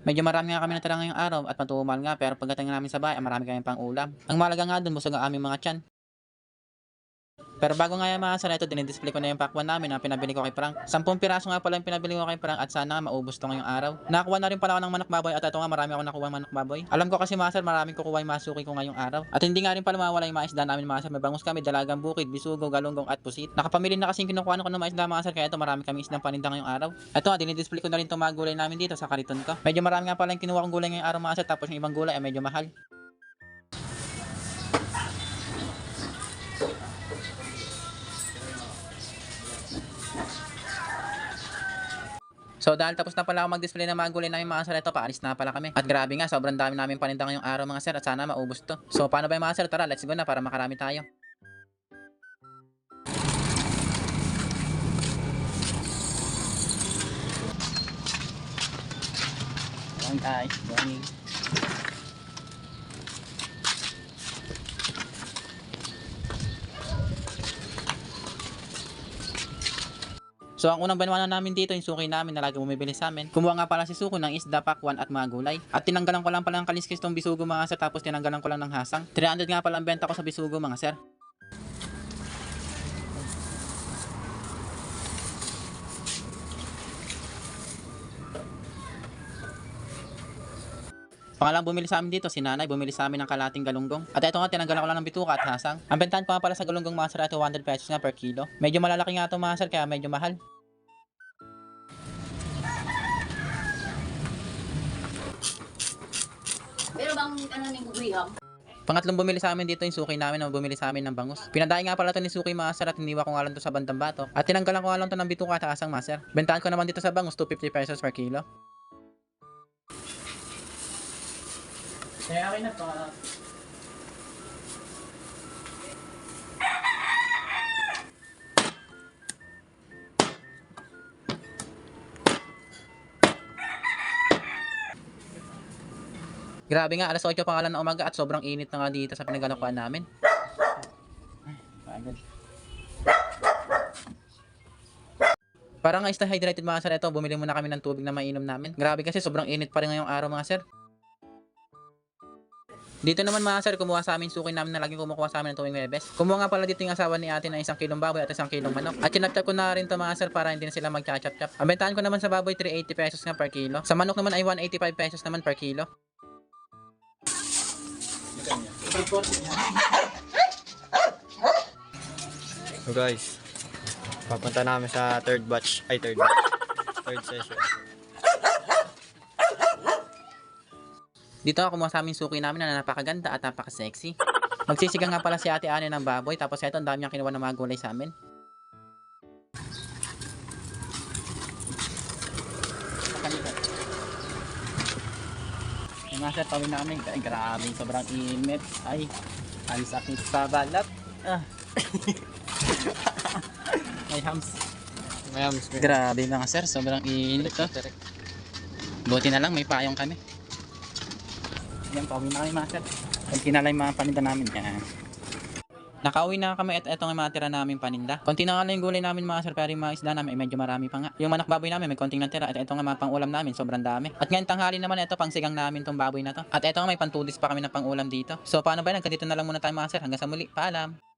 Medyo marami nga kami natira ngayong araw at matumal nga pero pagdating namin sa bahay ay marami kami pang ulam. Ang malaga nga dun busog ang aming mga tiyan. Pero bago nga yung mga sala ito, dinidisplay ko na yung pakwan namin na pinabili ko kay Frank. Sampung piraso nga pala yung pinabili ko kay Frank at sana maubos to ngayong araw. Nakakuha na rin pala ako ng manok baboy at ito nga marami ako nakuha manok baboy. Alam ko kasi mga sir, maraming kukuha yung masuki ko ngayong araw. At hindi nga rin pala mawala yung mga isda namin mga sir. May bangus kami, dalagang bukid, bisugo, galunggong at pusit. Nakapamili na kasi kinukuha ko ng mga isda mga sir, kaya ito marami kami isdang paninda ngayong araw. Ito nga, dinidisplay ko na rin itong mga gulay namin dito sa kariton ko. Medyo marami nga pala yung kinuha kong gulay ngayong araw mga sir, tapos yung ibang gulay ay medyo mahal. So dahil tapos na pala ako mag-display ng mga gulay namin mga sir, ito paalis na pala kami. At grabe nga, sobrang dami namin paninda ngayong araw mga sir at sana maubos to. So paano ba yung mga sir? Tara, let's go na para makarami tayo. Ayan guys, morning. So ang unang banwanan namin dito yung suki namin na lagi bumibili sa amin. Kumuha nga pala si Suko ng isda, pakwan at mga gulay. At tinanggalan ko lang pala ng kaliskis tong bisugo mga sir tapos tinanggalan ko lang ng hasang. 300 nga pala ang benta ko sa bisugo mga sir. Pangalang bumili sa amin dito, si nanay, bumili sa amin ng kalating galunggong. At ito nga, tinanggalan ko lang ng bituka at hasang. Ang bentahan ko nga pala sa galunggong mga sir ay 200 pesos nga per kilo. Medyo malalaki nga ito mga sir, kaya medyo mahal. Pero bang ano ning gugwiham? Pangatlong bumili sa amin dito yung suki namin na bumili sa amin ng bangus. Pinadaing nga pala to ni Suki Master at iniwa ko nga lang to sa bandang bato. At tinanggalan ko nga lang to ng bituka at asang master. Bentahan ko naman dito sa bangus 250 pesos per kilo. Kaya akin na to. Grabe nga, alas 8 pa nga lang ng umaga at sobrang init na nga dito sa pinagalakuan namin. Ay, pagod. Nga hydrated mga sir, ito, bumili muna kami ng tubig na mainom namin. Grabe kasi sobrang init pa rin ngayong araw mga sir. Dito naman mga sir, kumuha sa amin suki namin na laging kumukuha sa amin ng tuwing Webes. Kumuha nga pala dito yung asawa ni ate na isang kilong baboy at isang kilong manok. At chinapchap ko na rin to mga sir para hindi na sila magchachap-chap. Ang bentahan ko naman sa baboy 380 pesos nga per kilo. Sa manok naman ay 185 pesos naman per kilo. So guys, papunta namin sa third batch, ay third batch, third session. Dito ako kumuha sa amin suki namin na napakaganda at napaka-sexy. Magsisigang nga pala si ate Ane ng baboy tapos eto ang dami niyang kinuha ng mga gulay sa amin. Sir, tawin namin. Ay, grabe, sobrang init. Ay, ang sakit sa balat. Ah. May hams. Miss me. Grabe mga sir, sobrang init. Oh. Buti na lang, may payong kami. Yan, pauwi na kami mga sir. Lang yung mga paninda namin. Yan. Nakauwi na kami at eto nga mga tira namin paninda. Konti na nga lang yung gulay namin mga sir, pero yung mga isda namin ay medyo marami pa nga. Yung manok baboy namin may konting natira at eto nga mga pang-ulam namin, sobrang dami. At ngayon tanghali naman eto pang sigang namin tong baboy na to. At eto nga may pantudis pa kami na pang-ulam dito. So paano ba yan? Dito na lang muna tayo mga sir. Hanggang sa muli. Paalam!